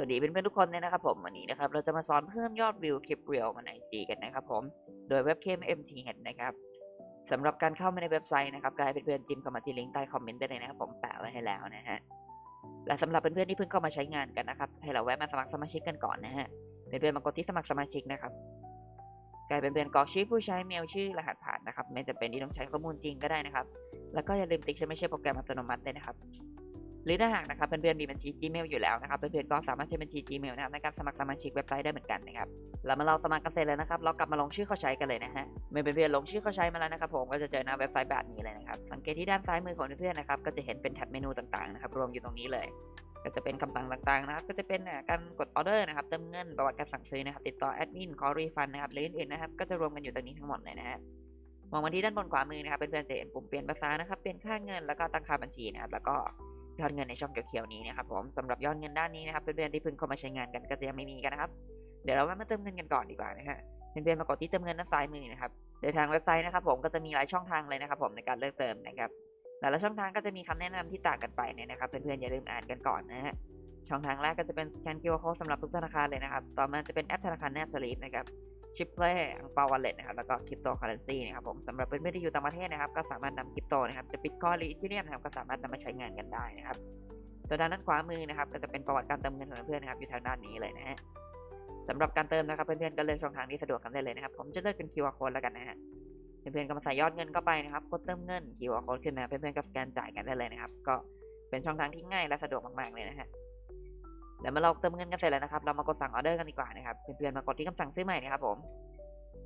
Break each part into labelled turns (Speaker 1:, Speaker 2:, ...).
Speaker 1: วัสดีเพื่อนๆทุกคนเลยนะครับผมวันนี้นะครับเราจะมาสอนเพิ่มยอดวิวคลิปเรียลมาในจีกันนะครับผมโดยเว็บ KMMTH นะครับสำหรับการเข้ามาในเว็บไซต์นะครับก็ให้เพื่อนๆจิ้มเข้ามาที่ลิงก์ใต้คอมเมนต์ได้เลยนะครับผมแปะไว้ให้แล้วนะฮะและสำหรับเพื่อนๆที่เพิ่งเข้ามาใช้งานกันนะครับให้เราแวะมาสมัครสมาชิกกันก่อนนะฮะเพื่อนๆมากดที่สมัครสมาชิกนะครับกลายเป็นเพื่อนกรอกชื่อผู้ใช้เมลชื่อรหัสผ่านนะครับไม่จำเป็นที่ต้องใช้ข้อมูลจริงก็ได้นะครับ แล้วก็อย่าลืมติ๊กใช้ไม่ใช่โปรแกรมอัตโนมัติด้วยนะครับ หรือถ้าหากนะครับเพื่อนๆมีบัญชี Gmail อยู่แล้วนะครับเพื่อนๆก็สามารถใช้บัญชี Gmail นะครับในการสมัครสมาชิกเว็บไซต์ได้เหมือนกันนะครับแล้วมาเราสมัครกันเสร็จแล้วนะครับ เรากลับมาลงชื่อเข้าใช้กันเลยนะฮะเมื่อเพื่อนๆลงชื่อเข้าใช้มาแล้วนะครับผมก็จะเจอหน้าเว็บไซต์แบบนี้เลยนะครับสังเกตที่ด้านซ้ายมือของเพื่อนๆนะครับก็จะเห็นเป็นแท็บเมนูต่างๆนะครับรวมอยู่ตรงนี้เลยก็จะเป็นคำสั่งต่างๆนะครับ ก็จะเป็นการกดออเดอร์นะครับ เติมเงิน ประวัติการสั่งซื้อนะครับ ติดต่อแอดมิน ขอรีฟันนะครับหรืออื่นๆนะครับ ก็จะรวมกันอยู่ตรงนี้ทั้งหมดเลยนะฮะ มองมาที่ด้านบนขวามือนะครับ เพื่อนๆจะเห็นปุ่มเปลี่ยนภาษานะครับ เปลี่ยนค่าเงิน แล้วก็ตั้งค่าบัญชีนะครับ แล้วก็ ยอดเงินในช่องเขียวๆนี้นะครับผมสำหรับยอดเงินด้านนี้นะครับเพื่อนๆที่เพิ่งเข้ามาใช้งานกันก็จะยังไม่มีกันนะครับเดี๋ยวเรามาเติมเงินกันก่อนดีกว่านะฮะเพื่อนๆมากดที่เติมเงินด้านซ้ายมือนะครับโดยทางเว็บไซต์นะครับผมก็จะมีหลายช่องทางเลยนะครับ ผมในการเลือกเติมนะครับแต่ละช่องทางก็จะมีคำแนะนำที่ต่างกันไปเนี่ยนะครับเพื่อนๆอย่าลืมอ่านกันก่อนนะฮะช่องทางแรกก็จะเป็นสแกน QR Code สำหรับทุกธนาคารเลยนะครับ ต่อมาจะเป็นแอปธนาคารแนบสลิปนะครับ ชิปเพลย์อังเปาวอลเล็ตนะครับแล้วก็คริปโตเคอเรนซีนะครับผมสำหรับเพื่อนๆที่อยู่ต่างประเทศนะครับก็สามารถนำคริปโตนะครับจะบิตคอยหรืออีเธเรียมนะครับก็สามารถนำมาใช้งานกันได้นะครับตัวด้านด้านขวามือนะครับก็จะเป็นประวัติการเติมเงินของเพื่อนนะครับอยู่ทางด้านนี้เลยนะฮะสำหรับการเติมนะครับเพื่อนๆก็เลือกช่องทางที่สะดวกกันได้เลยนะครับผมจะเลือกเป็น QR code แล้วกันนะฮะเพื่อนๆก็มาใส่ยอดเงินเข้าไปนะครับกดเติมเงิน QR code ขึ้นมาเพื่อนๆก็สแกนจ่ายกันได้เลยนะครับก็เป็นช่องทางที่ง่ายและสะดวกมากๆเลยนะฮะ เดี๋ยวมาเราเติมเงินกันเสร็จแล้วนะครับ เรามากดสั่งออเดอร์กันดีกว่านะครับ เพื่อนๆ มากดที่คำสั่งซื้อใหม่นะครับผม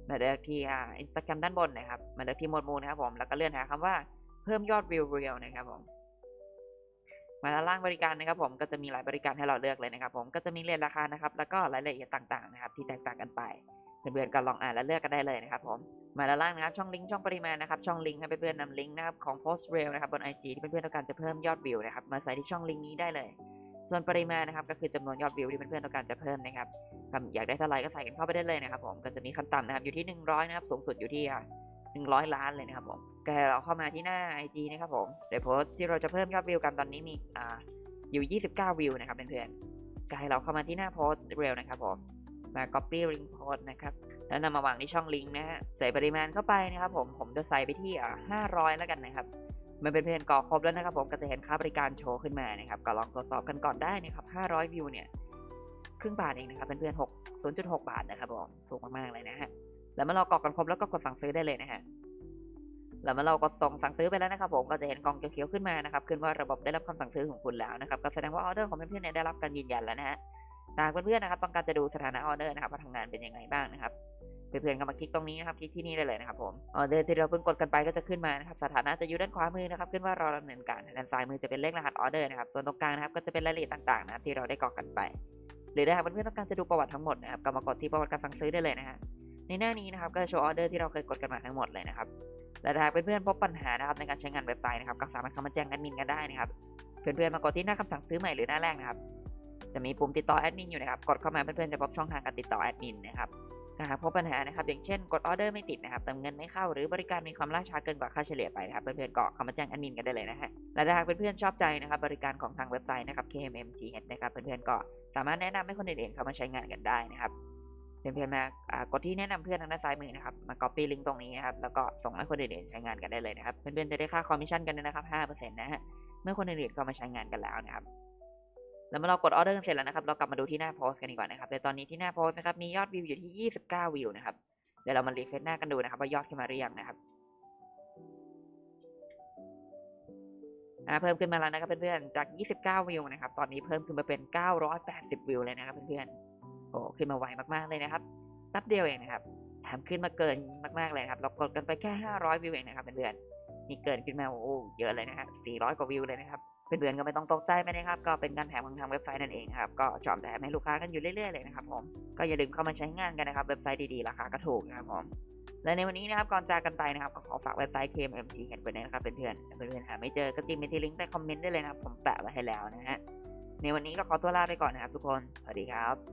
Speaker 1: มาเลือกที่อ่าอินสตาแกรมด้านบนนะครับ มาเลือกที่หมวดหมู่นะครับผม แล้วก็เลื่อนหาคำว่าเพิ่มยอดวิวเรียลนะครับผม มาด้านล่างบริการนะครับ ผม ก็จะมีหลายบริการให้เราเลือกเลยนะครับ ผม ก็จะมีเรทราคานะครับ แล้วก็รายละเอียดต่างๆนะครับ ที่แตกต่างกันไป เพื่อนๆ ก็ลองอ่านและเลือกกันได้เลยนะครับ ผม มาด้านล่างนะครับ ช่องลิงก์ช่องปริมาณนะครับ ช่องลิงก์ให้เพื่อนๆนำลิงก์นะครับของ post rail นะครับบน IG ที่เพื่อนๆต้องการจะเพิ่มยอดวิวนะครับ มาใส่ที่ช่องลิงก์นี้ได้เลย ส่วนปริมาณนะครับก็คือจำนวนยอดวิวที่เพื่อนๆต้องการจะเพิ่มนะครับอยากได้เท่าไหร่ก็ใส่กันเข้าไปได้เลยนะครับผมก็จะมีขั้นต่ำนะครับอยู่ที่ 100 นะครับสูงสุดอยู่ที่หนึ่งร้อยล้านเลยนะครับผมก็เราเข้ามาที่หน้า IG นะครับผมเดี๋ยวโพสต์ที่เราจะเพิ่มยอดวิวกันตอนนี้มีอ่าอยู่ 29 วิวนะครับเพื่อนๆก็ให้เราเข้ามาที่หน้าโพสต์เร็วนะครับผมมา copy link post นะครับแล้วนำมาวางที่ช่องลิงก์นะฮะใส่ปริมาณเข้าไปนะครับผมผมจะใส่ไปที่อ่า500 แล้วกันนะครับ มันเป็นเพื่อนกรอครบแล้วนะครับผมก็จะเห็นค่าบริการโชว์ขึ้นมานะครับก็ลองตรวจสอบกันก่อนได้นะครับ500 วิวเนี่ยครึ่งบาทเองนะครับเพื่อนๆ6 0.6 บาทนะครับผมถูกมากๆเลยนะฮะแล้วเมื่อเรากรอกกันครบแล้วก็กดสั่งซื้อได้เลยนะฮะแล้วเมื่อเรากดส่งสั่งซื้อไปแล้วนะครับผมก็จะเห็นกล่องเขียวๆขึ้นมานะครับขึ้นว่าระบบได้รับคำสั่งซื้อของคุณแล้วนะครับก็แสดงว่าออเดอร์ของเพื่อนๆได้รับการยืนยันแล้วนะฮะ หากเพื่อนๆนะครับต้องการจะดูสถานะออเดอร์นะครับว่าทำงานเป็นยังไงบ้างนะครับเพื่อนๆก็มาคลิกตรงนี้นะครับคลิกที่นี่ได้เลยนะครับผมออเดอร์ที่เราเพิ่งกดกันไปก็จะขึ้นมานะครับสถานะจะอยู่ด้านขวามือนะครับขึ้นว่ารอดำเนินการด้านซ้ายมือจะเป็นเลขรหัสออเดอร์นะครับส่วนตรงกลางนะครับก็จะเป็นรายละเอียดต่างๆนะครับที่เราได้กรอกกันไป หรือถ้าหากเพื่อนๆต้องการจะดูประวัติทั้งหมดนะครับก็มากดที่ประวัติการสั่งซื้อได้เลยนะฮะในหน้านี้นะครับก็จะโชว์ออเดอร์ที่เราเคยกดกันมาทั้งหมดเลยนะครับและถ้าเพื่อนๆพบปัญหานะครับในการใช้งานเว็บไซต์นะครับก็สามารถเข้ามาแจ้งแอดมินกันได้นะครับเพื่อนๆมากดที่หน้าคำสั่งซื้อใหม่หรือหน้าแรกนะครับ จะมีปุ่มติดต่อแอดมินอยู่นะครับ กดเข้ามาเพื่อนๆจะพบช่องทางการติดต่อแอดมินนะครับหากพบปัญหานะครับอย่างเช่นกดออเดอร์ไม่ติดนะครับเติมเงินไม่เข้าหรือบริการมีความล่าช้าเกินกว่าค่าเฉลี่ยไปนะครับเพื่อนๆก็เข้ามาแจ้งแอดมินกันได้เลยนะฮะและหากเพื่อนๆชอบใจนะครับบริการของทางเว็บไซต์นะครับ KMMTH นะครับเพื่อนๆก็สามารถแนะนำให้คนอื่นๆเข้ามาใช้งานกันได้นะครับเพื่อนๆมากดที่แนะนำเพื่อนทางด้านซ้ายมือนะครับมา copy ลิงก์ตรงนี้นะครับแล้วก็ส่งให้คนอื่นๆใช้งานกันได้เลยนะครับเพื่อนๆจะได้ค่าคอมมิชชั่นกันนะครับ5%นะฮะเมื่อคนอื่นๆเข้ามาใช้งานกันแล้วนะครับ แล้วเมื่อเรากดออเดอร์เสร็จแล้วนะครับเรากลับมาดูที่หน้าโพสกันดีกว่านะครับในตอนนี้ที่หน้าโพสนะครับมียอดวิวอยู่ที่ 29 วิวนะครับเดี๋ยวเรามารีเฟรชหน้ากันดูนะครับว่ายอดขึ้นมาหรือยังนะครับเพิ่มขึ้นมาแล้วนะครับเพื่อนๆจาก 29 วิวนะครับ ตอนนี้เพิ่มขึ้นมาเป็น 980 วิวเลยนะครับเพื่อนๆ โอ้ ขึ้นมาไวมากๆเลยนะครับ แป๊บเดียวเองนะครับ แถมขึ้นมาเกินมากๆเลยครับ เรากดกันไปแค่ 500 วิวเองนะครับเพื่อนๆ นี่เกินขึ้นมาโอ้ เยอะเลยนะครับ400 กว่าวิวเลยนะครับ เพื่อนๆก็ไม่ต้องตกใจไปนะครับ ก็เป็นการแถมของทางเว็บไซต์นั่นเองครับ ก็จอมแถมให้ลูกค้ากันอยู่เรื่อยๆเลยนะครับผม ก็อย่าลืมเข้ามาใช้งานกันนะครับ เว็บไซต์ดีๆ ราคาก็ถูกนะครับผม และในวันนี้นะครับ ก่อนจากกันไปนะครับ ก็ขอฝากเว็บไซต์ KMMT กันไปนะครับเพื่อนๆ เพื่อนๆ หาไม่เจอ ก็จิ้มไปที่ลิงก์ใต้คอมเมนต์ได้เลยนะครับ ผมแปะไว้ให้แล้วนะฮะ ในวันนี้ก็ขอตัวลาไปก่อนนะครับทุกคน สวัสดีครับ